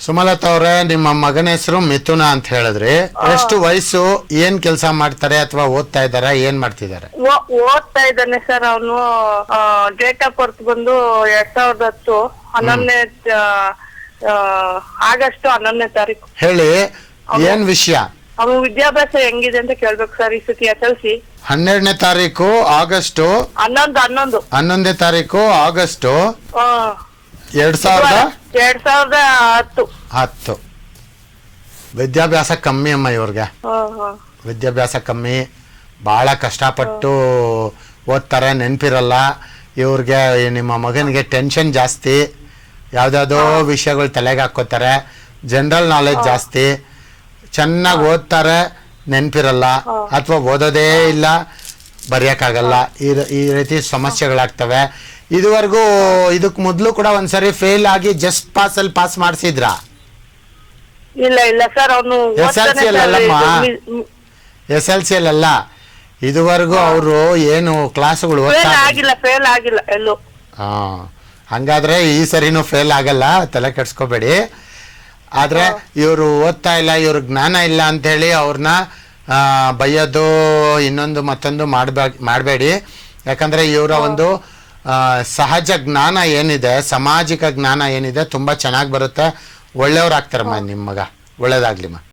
ಸುಮಲತಾ ಅವ್ರೆ ನಿಮ್ಮ ಮಗನ ಹೆಸರು ಮಿಥುನ ಅಂತ ಹೇಳಿದ್ರಿ. ಎಷ್ಟು ವಯಸ್ಸು ಏನ್ ಕೆಲಸ ಮಾಡ್ತಾರೆ ಅಥವಾ ಓದ್ತಾ ಇದಾರ ಏನ್ ಮಾಡ್ತಿದ್ದಾರೆ? ಓ- ಓದ್ತಾ ಇದ್ದಾನೆ ಸರ್ ಅವನು. ಡೇಟ್ ಆಫ್ ಬರ್ತ್ ಬಂದು ಎರಡ್ ಸಾವಿರದ ಹತ್ತು ಹನ್ನೊಂದನೇ ಆಗಸ್ಟ್ ಹನ್ನೊಂದನೇ ತಾರೀಕು. ಹೇಳಿ ಏನ್ ವಿಷಯ? ಅವನು ವಿದ್ಯಾಭ್ಯಾಸ ಹೆಂಗಿದೆ ಅಂತ ಕೇಳ್ಬೇಕು ಸರ್ ಈ ಸತಿ ಎಸ್ ಎಲ್ ಸಿ. ಹನ್ನೆರಡನೇ ತಾರೀಕು ಆಗಸ್ಟ್? ಹನ್ನೊಂದು ಹನ್ನೊಂದು. ಹನ್ನೊಂದನೇ ತಾರೀಕು ಆಗಸ್ಟ್? ಆ, ಎರಡ್ ಸಾವಿರದ ಎರಡ್ ಸಾವಿರದ ಹತ್ತು. ಹತ್ತು. ವಿದ್ಯಾಭ್ಯಾಸ ಕಮ್ಮಿ ಅಮ್ಮ ಇವ್ರಿಗೆ. ವಿದ್ಯಾಭ್ಯಾಸ ಕಮ್ಮಿ. ಭಾಳ ಕಷ್ಟಪಟ್ಟು ಓದ್ತಾರೆ ನೆನಪಿರಲ್ಲ. ಇವ್ರಿಗೆ ನಿಮ್ಮ ಮಗನಿಗೆ ಟೆನ್ಷನ್ ಜಾಸ್ತಿ. ಯಾವುದ್ಯಾವುದೋ ವಿಷಯಗಳು ತಲೆಗೆ ಹಾಕ್ಕೋತಾರೆ. ಜನರಲ್ ನಾಲೆಜ್ ಜಾಸ್ತಿ. ಚೆನ್ನಾಗಿ ಓದ್ತಾರೆ ನೆನಪಿರಲ್ಲ. ಅಥವಾ ಓದೋದೇ ಇಲ್ಲ ಬರೆಯೋಕ್ಕಾಗಲ್ಲ. ಈ ಈ ರೀತಿ ಸಮಸ್ಯೆಗಳಾಗ್ತವೆ. ಇದುವರೆಗೂ ಇದಕ್ಕೆ ಮೊದಲು ಕೂಡ ಒಂದ್ಸರಿ ಫೇಲ್ ಆಗಿ ಜಸ್ಟ್ ಪಾಸಲ್ಲಿ ಪಾಸ್ ಮಾಡಿಸಿದ್ರ? ಇಲ್ಲ ಇಲ್ಲ ಸರ್ ಅವನು SLC ಅಲ್ಲಮ್ಮ. ಎಸ್ ಎಲ್ ಸಿ ಅಲ್ಲ ಇದುವರೆಗೂ ಅವರು ಏನು ಕ್ಲಾಸ್ಗಳು ಫೇಲ್ ಓದ್ತಾ ಆಗಿಲ್ಲ ಫೇಲ್ ಆಗಿಲ್ಲ ಎಲ್ಲೂ. ಹಾ. ಹಂಗಾದ್ರೆ ಈ ಸರಿನೂ ಫೇಲ್ ಆಗಲ್ಲ ತಲೆ ಕೆಡ್ಸ್ಕೋಬೇಡಿ. ಆದ್ರೆ ಇವರು ಓದ್ತಾ ಇಲ್ಲ ಇವ್ರ ಜ್ಞಾನ ಇಲ್ಲ ಅಂತ ಹೇಳಿ ಅವ್ರನ್ನ ಬಯ್ಯೋದು ಇನ್ನೊಂದು ಮತ್ತೊಂದು ಮಾಡ್ಬೇಡಿ ಮಾಡಬೇಡಿ. ಯಾಕಂದ್ರೆ ಇವರ ಒಂದು ಸಹಜ ಜ್ಞಾನ ಏನಿದೆ ಸಾಮಾಜಿಕ ಜ್ಞಾನ ಏನಿದೆ ತುಂಬಾ ಚೆನ್ನಾಗಿ ಬರುತ್ತೆ. ಒಳ್ಳೆಯವ್ರಾಗ್ತಾರಮ್ಮ ನಿಮ್ಮ ಮಗ. ಒಳ್ಳೇದಾಗ್ಲಿಮ್ಮ